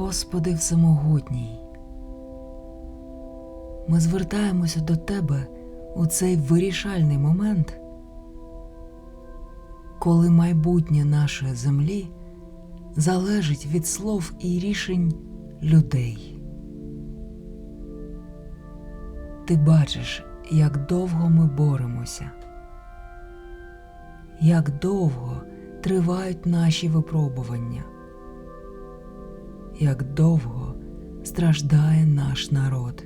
Господи Всемогутній, ми звертаємося до Тебе у цей вирішальний момент, коли майбутнє нашої землі залежить від слов і рішень людей. Ти бачиш, як довго ми боремося, як довго тривають наші випробування, як довго страждає наш народ.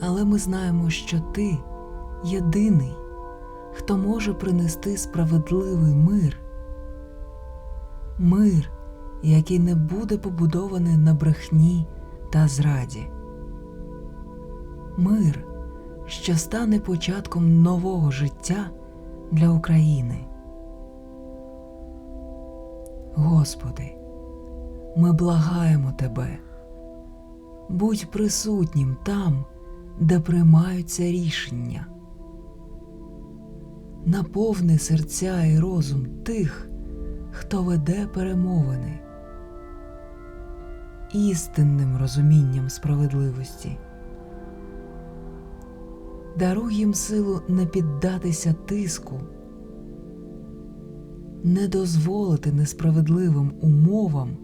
Але ми знаємо, що ти єдиний, хто може принести справедливий мир, мир, який не буде побудований на брехні та зраді, мир, що стане початком нового життя для України. Господи, ми благаємо Тебе, будь присутнім там, де приймаються рішення. Наповни серця і розум тих, хто веде перемовини, істинним розумінням справедливості. Даруй їм силу не піддатися тиску, не дозволити несправедливим умовам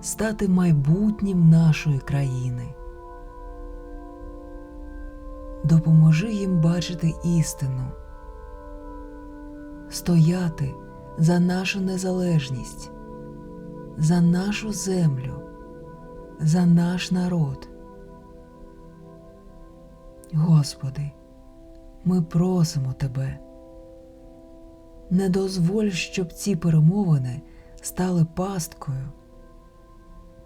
стати майбутнім нашої країни. Допоможи їм бачити істину, стояти за нашу незалежність, за нашу землю, за наш народ. Господи, ми просимо Тебе, не дозволь, щоб ці перемовини стали пасткою,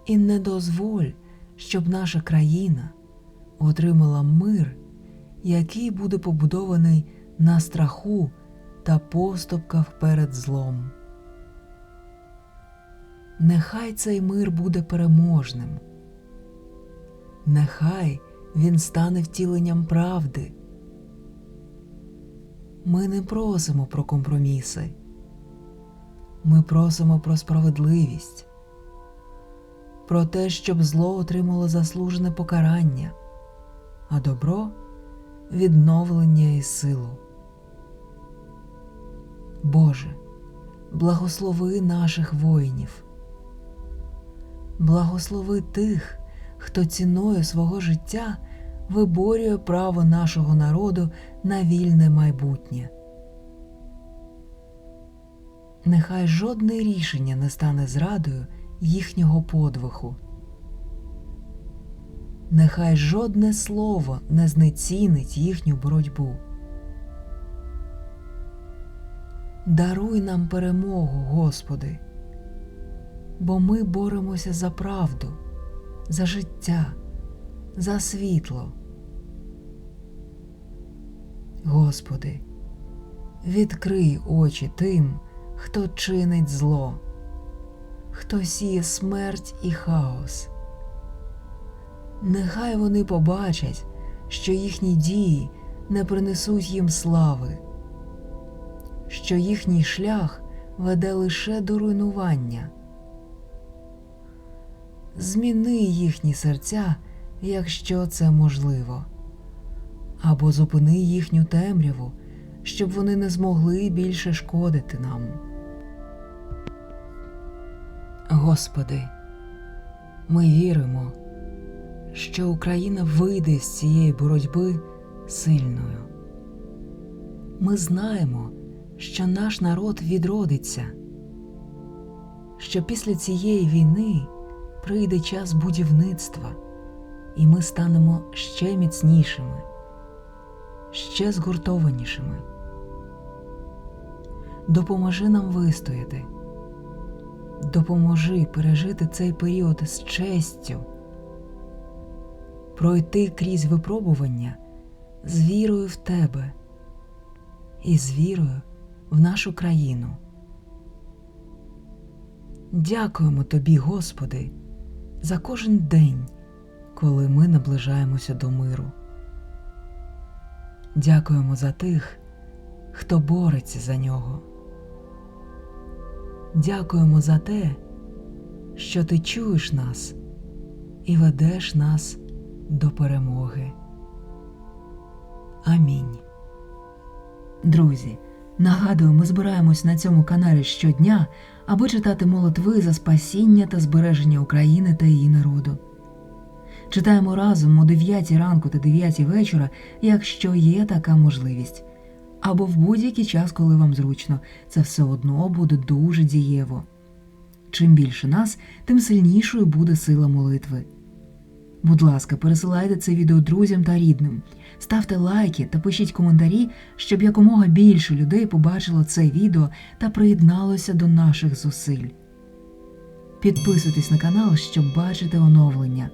і не дозволь, щоб наша країна отримала мир, який буде побудований на страху та поступках перед злом. Нехай цей мир буде переможним, нехай він стане втіленням правди. Ми не просимо про компроміси, ми просимо про справедливість, про те, щоб зло отримало заслужене покарання, а добро відновлення і силу. Боже, благослови наших воїнів, благослови тих, хто ціною свого життя виборює право нашого народу на вільне майбутнє. Нехай жодне рішення не стане зрадою їхнього подвигу. Нехай жодне слово не знецінить їхню боротьбу. Даруй нам перемогу, Господи, бо ми боремося за правду, за життя, за світло. Господи, відкрий очі тим, хто чинить зло, хто сіє смерть і хаос. Нехай вони побачать, що їхні дії не принесуть їм слави, що їхній шлях веде лише до руйнування. Зміни їхні серця, якщо це можливо, або зупини їхню темряву, щоб вони не змогли більше шкодити нам. Господи, ми віримо, що Україна вийде з цієї боротьби сильною. Ми знаємо, що наш народ відродиться, що після цієї війни прийде час будівництва, і ми станемо ще міцнішими, ще згуртованішими. Допоможи нам вистояти, допоможи пережити цей період з честю, пройти крізь випробування з вірою в Тебе і з вірою в нашу країну. Дякуємо Тобі, Господи, за кожен день, коли ми наближаємося до миру. Дякуємо за тих, хто бореться за нього. Дякуємо за те, що ти чуєш нас і ведеш нас до перемоги. Амінь. Друзі, нагадую, ми збираємось на цьому каналі щодня, аби читати молитви за спасіння та збереження України та її народу. Читаємо разом о 9 ранку та 9 вечора, якщо є така можливість. Або в будь-який час, коли вам зручно, це все одно буде дуже дієво. Чим більше нас, тим сильнішою буде сила молитви. Будь ласка, пересилайте це відео друзям та рідним, ставте лайки та пишіть коментарі, щоб якомога більше людей побачило це відео та приєдналося до наших зусиль. Підписуйтесь на канал, щоб бачити оновлення.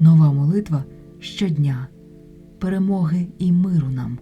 Нова молитва щодня. Перемоги і миру нам!